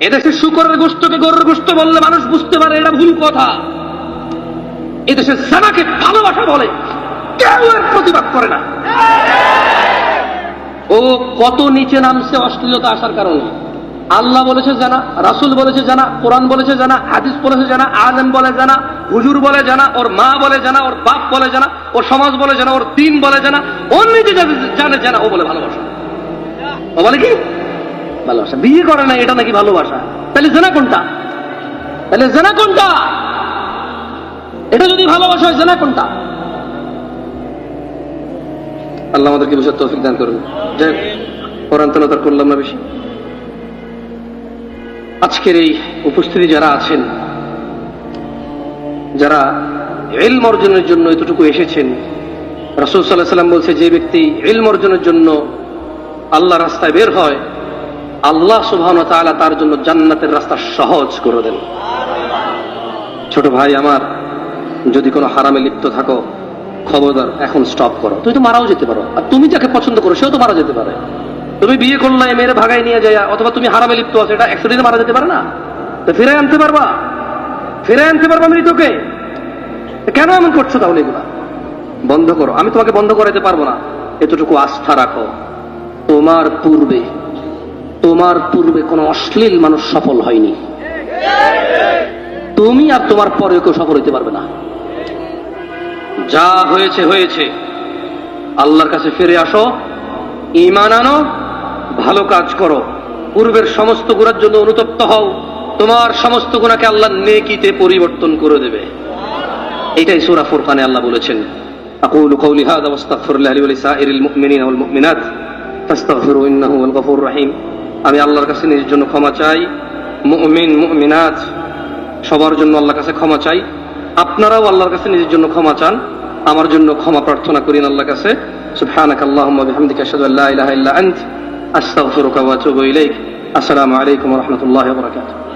এদেশে শুকরের গোষ্ঠকে গরুর গোষ্ঠ বললে মানুষ বুঝতে পারে এটা ভুল কথা। এদেশে জানাকে ভালোবাসা বলে কেউ এর প্রতিবাদ করে না। ও কত নিচে নামছে অশ্লীলতা আসার কারণে। আল্লাহ বলেছে জানা, রাসুল বলেছে জানা, কোরআন বলেছে জানা, হাদিস বলেছে জানা, আলেম বলে জানা, হুজুর বলে জানা, ওর মা বলে জানা, ওর বাপ বলে জানা, ওর সমাজ বলে জানা, ওর দিন বলে জানা ওর নিজে জানে জানা, ও বলে ভালোবাসা। ও বলে কি? ভালোবাসা। বিয়ে করে না এটা নাকি ভালোবাসা? তাহলে জেনা কোনটা? তাহলে জেনা কোনটা? এটা যদি ভালোবাসা হয়, জেনা কোনটা? আল্লাহ আমাদেরকে বুঝার তৌফিক দান করুন। যাই কোরআন করলাম না বেশি। আজকের এই উপস্থিতি যারা আছেন, যারা এলম অর্জনের জন্য এতটুকু এসেছেন, রাসুল সাল্লাহ সাল্লাম বলছে, যে ব্যক্তি এলম অর্জনের জন্য আল্লাহ রাস্তায় বের হয় আল্লাহ সুবহান তাআলা তার জন্য জান্নাতের রাস্তা সহজ করে দেন। ছোট ভাই আমার, যদি কোনো হারামে লিপ্ত থাকো, খবরদার, এখন স্টপ করো। তুই তো মারাও যেতে পারো। আর তুমি যাকে পছন্দ করো, সেও তো মারা যেতে পারে। তুমি বিয়ে করলে, মেয়ের ভাগাই নিয়ে যায় অথবা তুমি হারামে লিপ্ত আছো, এটা অ্যাক্সিডেন্টে মারা যেতে পারে না? তো ফিরে আনতে পারবা? ফিরে আনতে পারবা মৃতকে? কেন এমন করছ তাহলে এগুলা? বন্ধ করো। আমি তোমাকে বন্ধ করাতে পারব না। এতটুকু আস্থা রাখো। তোমার পূর্বে তোমার পূর্বে কোনো অশ্লীল মানুষ সফল হয়নি তুমি আর তোমার পরে কেউ সফল হইতে পারবে না যা হয়েছে হয়েছে আল্লাহর কাছে ফিরে আসো ইমান আনো ভালো কাজ করো পূর্বের সমস্ত গুণার জন্য অনুতপ্ত হও তোমার সমস্ত গুণাকে আল্লাহ নেকিতে পরিবর্তন করে দেবে এটাই সূরা ফুরকানে আল্লাহ বলেছেন أقول قولي هذا واستغفر الله لي ولسائر المؤمنين والمؤمنات فاستغفروا إنه هو الغفور الرحيم আমি আল্লাহর কাছে নিজের জন্য ক্ষমা চাই। মুমিন, মুমিনাত, সবার জন্য আল্লাহর কাছে ক্ষমা চাই। আপনারাও আল্লাহর কাছে নিজের জন্য ক্ষমা চান। আমার জন্য ক্ষমা প্রার্থনা করিন আল্লাহর কাছে। সুবহানাক আল্লাহুম্মা বিহামদিকা আশহাদু আল্লা ইলাহা ইল্লা আনত। আস্তাগফিরুকা ওয়া আতুবু ইলাইক। আসসালামু আলাইকুম ওয়া রাহমাতুল্লাহি ওয়া বারাকাতুহু।